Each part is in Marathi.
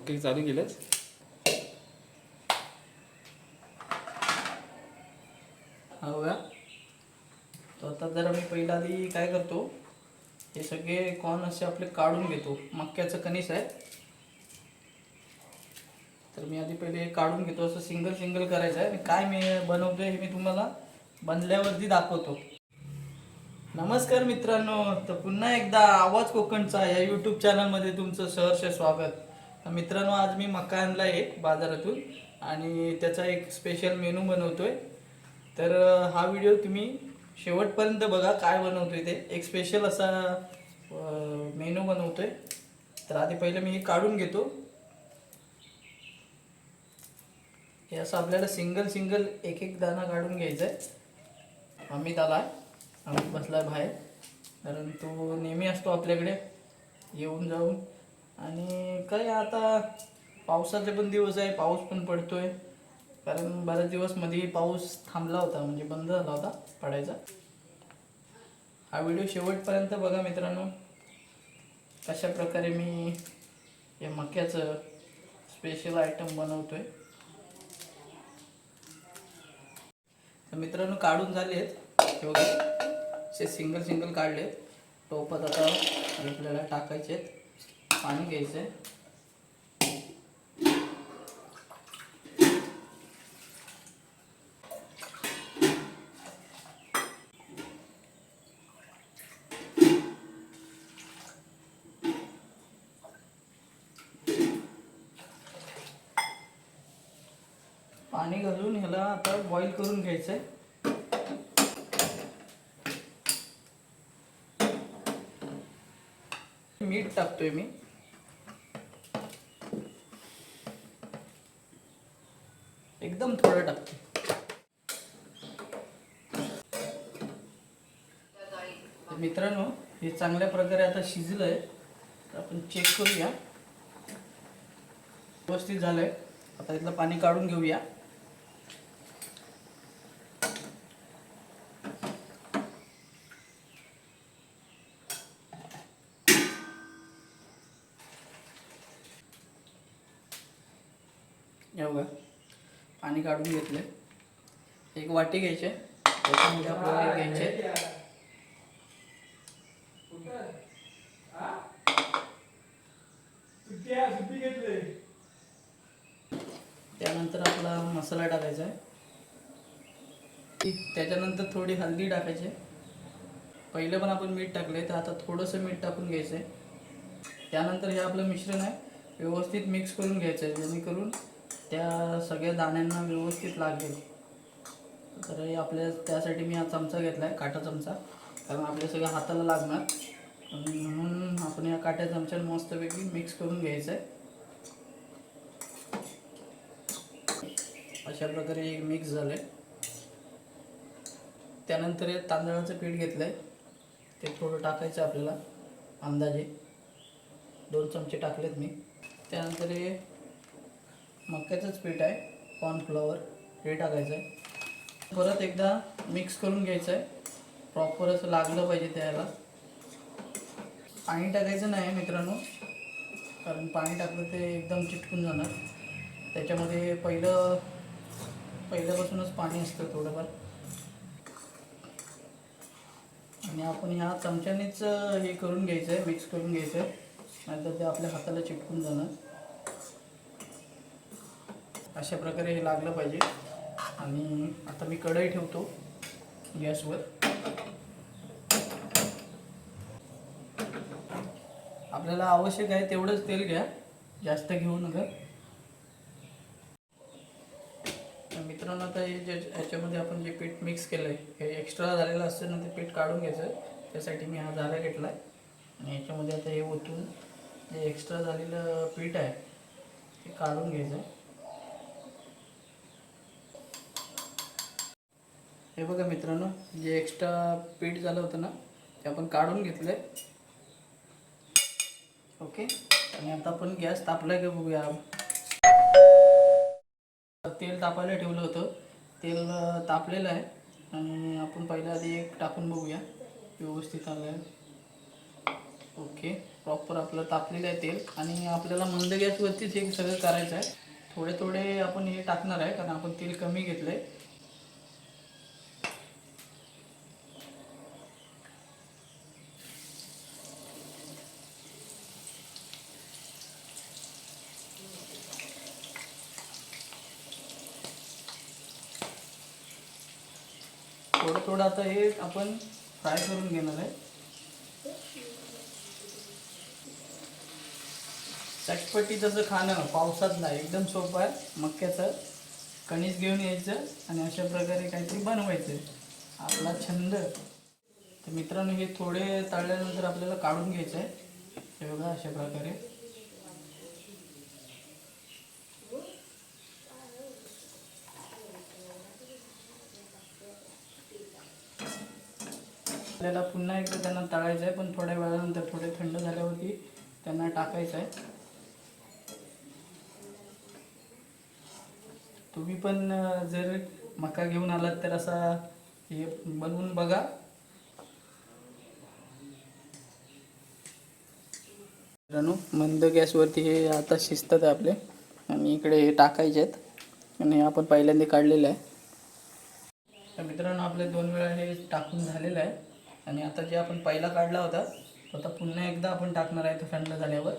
भाकरी चालू केलंच. हा बघा. तर आता जरा मी पहिला आधी काय करतो हे सगळे कॉर्न असे आपले काढून घेतो. मक्याचं कणीस आहे. तर मी आधी पहिले काढून घेतो असं सिंगल सिंगल करायचं आहे. आणि काय मी बनवतोय हे मी तुम्हाला बनल्यावरती दाखवतो. नमस्कार मित्रांनो. तर पुन्हा एकदा आवाज कोकणचा या यूट्यूब चॅनलमध्ये तुमचं सहर्ष स्वागत. मित्रांनो आज मी मका आणला एक बाजारातून आणि त्याचा एक स्पेशल मेनू बनवतोय. तर हा व्हिडिओ तुम्ही शेवटपर्यंत बघा काय बनवतोय ते. एक स्पेशल असा मेनू बनवतोय. तर आधी पहिले मी हे काढून घेतो. हे असं आपल्याला सिंगल सिंगल एक एक दाणा काढून घ्यायचा आहे अमित आला अमित बसलाय बाहेर. कारण तो नेहमी असतो आपल्याकडे. येऊन जाऊन. आणि काय आता पावसाचे पण दिवस आहे पाऊस पण पडतोय. कारण बऱ्याच दिवसमध्ये पाऊस थांबला होता म्हणजे बंद झाला होता पडायचा. हा व्हिडिओ शेवटपर्यंत बघा मित्रांनो. कशा प्रकारे मी या मक्याचं स्पेशल आयटम बनवतोय. तर मित्रांनो काढून झाले हे वगैरे असे सिंगल सिंगल काढले आहेत टोपत आता आपल्याला टाकायचे आहेत पाणी घ्यायचं आहे पाणी घालून ह्याला आता बॉईल करून घ्यायचंय. मीठ टाकतोय मी एकदम थोडं टाकतो तर मित्रांनो हे चांगल्या प्रकारे आता शिजलं आहे तर आपण चेक करूया. व्यवस्थित झालंय. आता इथलं पाणी काढून घेऊया. हे बघा पाणी काढून घेतले एक वाटी घ्यायचे त्याच्यामध्ये आपल्याला घ्यायचे त्यानंतर आपला मसाला टाकायचा आहे. त्याच्यानंतर थोडी हल्दी टाकायची आहे. पहिलं पण आपण मीठ टाकलंय तर आता थोडंसं मीठ टाकून घ्यायचं आहे. त्यानंतर हे आपलं मिश्रण आहे व्यवस्थित मिक्स करून घ्यायचं आहे. जेणेकरून त्या सगळ्या दाण्यांना व्यवस्थित लागेल तर हे आपल्या त्यासाठी मी हा चमचा घेतला आहे काटा चमचा. कारण आपल्या सगळ्या हाताला लागणार. आणि म्हणून आपण या काट्या चमच्याने मस्तपैकी मिक्स करून घ्यायचं आहे अशा प्रकारे एक मिक्स झालं आहे त्यानंतर हे तांदळाचं पीठ घेतलं आहे ते थोडं टाकायचं आपल्याला अंदाजे. दोन चमचे टाकलेत मी. त्यानंतर हे मक्याचंच पीठ आहे कॉर्नफ्लॉवर हे टाकायचं आहे परत एकदा मिक्स करून घ्यायचं आहे प्रॉपर असं लागलं पाहिजे त्याला. पाणी टाकायचं नाही मित्रांनो. कारण पाणी टाकलं ते एकदम चिटकून जाणार. त्याच्यामध्ये पहिलं पहिल्यापासूनच पाणी असतं थोडंफार. आणि आपण ह्या चमच्यानेच हे करून घ्यायचं आहे मिक्स करून घ्यायचं आहे. नाहीतर ते आपल्या हाताला चिटकून जाणार. अशा प्रकारे हे लागलं पाहिजे. आणि आता मी कढई ठेवतो गॅसवर. आपल्याला आवश्यक आहे तेवढंच तेल घ्या. जास्त घेऊ नका. मित्रांनो आता हे जे याच्यामध्ये आपण जे पीठ मिक्स केलं आहे हे एक्स्ट्रा झालेलं असतं ना ते पीठ काढून घ्यायचं. त्यासाठी मी हा झाला घेतला आहे आणि याच्यामध्ये आता हे ओतून जे एक्स्ट्रा झालेलं पीठ आहे ते काढून घ्यायचं आहे हे बघा मित्रांनो जे एक्स्ट्रा पीठ झालं होतं ना ते आपण काढून घेतलं आहे ओके? आणि आता आपण गॅस तापला का बघूया. तेल तापायला ठेवलं होतं. तेल तापलेलं आहे. आणि आपण पहिल्या आधी एक टाकून बघूया. व्यवस्थित आलं आहे ओके. प्रॉपर आपलं तापलेलं आहे तेल. आणि आपल्याला मंद गॅसवरतीच हे सगळं करायचं आहे. थोडे थोडे आपण हे टाकणार आहे कारण आपण तेल कमी घेतलं आहे थोडं आता हे आपण फ्राय करून घेणार आहे. चटपटी जसं खाणं पावसात नाही एकदम सोपं आहे. मक्याचं कणीस घेऊन यायचं आणि अशा प्रकारे काहीतरी बनवायचं. आपला छंद. तर मित्रांनो हे थोडे तळल्यानंतर आपल्याला काढून घ्यायचं आहे. हे बघा अशा प्रकारे. आपल्याला पुन्हा एकदा त्यांना तळायचं आहे पण थोड्या वेळानंतर थोडे थंड झाल्यावरती त्यांना टाकायचं आहे. तुम्ही पण जर मका घेऊन आलात तर असा हे बनवून बघा. मित्रांनो मंद गॅसवरती हे आता शिजतात आहे आपले आणि इकडे हे टाकायचे आहेत आणि हे आपण पहिल्यांदा काढलेलं आहे. तर मित्रांनो आपले दोन वेळा हे टाकून झालेलं आहे. आणि आता जे आपण पहिला काढला होता तो आता पुन्हा एकदा आपण टाकणार आहे तो थंड झाल्यावर.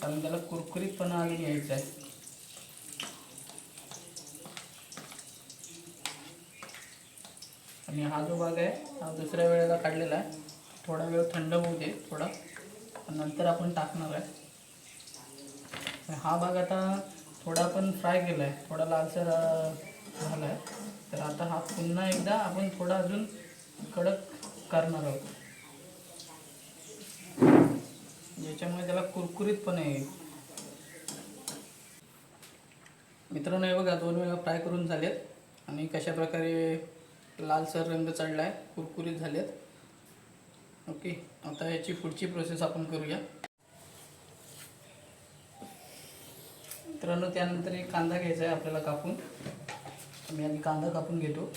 कारण त्याला कुरकुरीतपणा अजून यायचा आहे. आणि हा जो भाग आहे हा दुसऱ्या वेळेला काढलेला आहे. थोडा वेळ थंड होऊ दे थोडा. नंतर आपण टाकणार आहे. हा भाग आता थोडा आपण फ्राय केला आहे थोडा लालसर झाला आहे तर आता हा पुन्हा एकदा आपण थोडा अजून कडक करणार आहोत ज्याच्यामुळे त्याला कुरकुरीतपणा येईल मित्रांनो हे बघा दोन वेळा फ्राय करून झालेत आणि कशा प्रकारे लालसर रंग चढला आहे कुरकुरीत झालेत. ओके आता याची पुढची प्रोसेस आपण करूया. मित्रांनो त्यानंतर एक कांदा घ्यायचा आहे आपल्याला कापून. मी आधी कांदा कापून घेतो.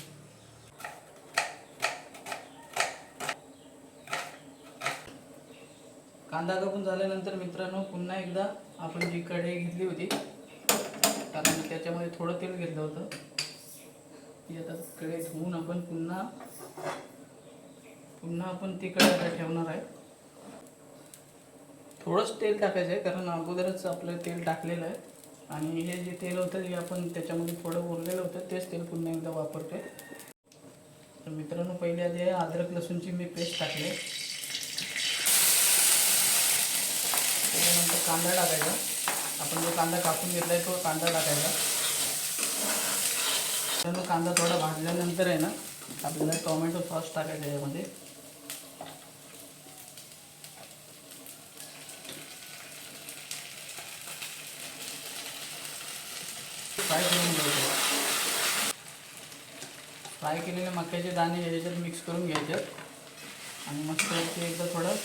कांदा कापून झाल्यानंतर मित्रांनो पुन्हा एकदा आपण जी कढई घेतली होती कारण त्याच्यामध्ये थोडं तेल घेतलं होतं. ती आता कढई धुवून आपण पुन्हा पुन्हा आपण ती कढई आता ठेवणार आहे. थोडंच तेल टाकायचं आहे कारण अगोदरच आपलं तेल टाकलेलं आहे. आणि हे जे तेल होतं जे आपण त्याच्यामध्ये थोडं उरलेलं होतं तेच तेल पुन्हा एकदा वापरतोय. तर मित्रांनो पहिले आधी अद्रक लसूणची मी पेस्ट टाकली त्याच्यानंतर कांदा टाकायचा. आपण जो कांदा कापून घेतला आहे तो कांदा टाकायचा. मित्रांनो कांदा थोडा भाजल्यानंतर आहे ना आपल्याला टोमॅटो सॉस टाकायचा यामध्ये फ्राय करून घ्यायचे. फ्राय केलेले मक्याचे दाणे याच्यात मिक्स करून घ्यायचे. आणि मस्त ते एकदा थोडं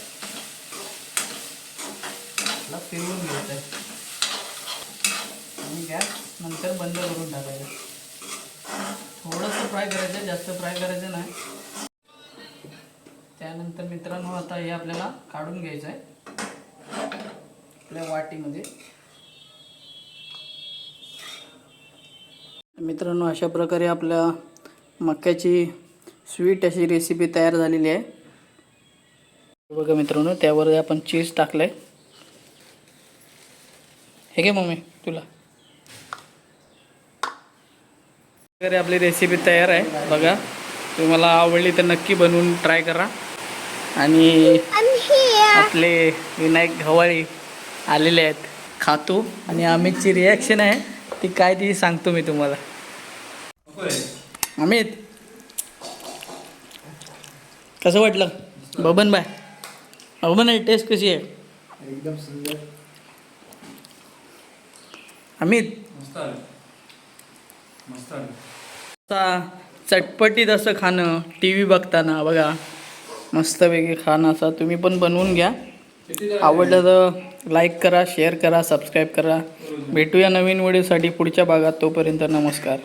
आपला फिरवून घ्यायचं आहे. आणि गॅस नंतर बंद करून टाकायचं थोडंसं फ्राय करायचं आहे जास्त फ्राय करायचं नाही. त्यानंतर मित्रांनो आता हे आपल्याला काढून घ्यायचं आहे. आपल्या वाटीमध्ये. मित्रांनो अशा प्रकारे आपल्या मक्याची स्वीट अशी रेसिपी तयार झालेली आहे. बघा मित्रांनो त्यावर आपण चीज टाकलं आहे हे घे मम्मी तुला. वगैरे आपली रेसिपी तयार आहे बघा. तुम्हाला आवडली तर नक्की बनवून ट्राय करा. आणि आपले विनायक गव्हाळी आलेले आहेत. खातो. आणि अमितची रिॲक्शन आहे ती काय ती सांगतो मी तुम्हाला. अमित कसं वाटलं? बबन बाय. बबन टेस्ट कशी आहे? एकदम सुंदर. अमित. चटपटीत असं खाणं टी व्ही बघताना बघा. मस्तपैकी खाणं असं तुम्ही पण बनवून घ्या. आवडलं तर लाईक करा शेअर करा सबस्क्राईब करा. भेटूया नवीन व्हिडिओसाठी पुढच्या भागात. तोपर्यंत नमस्कार.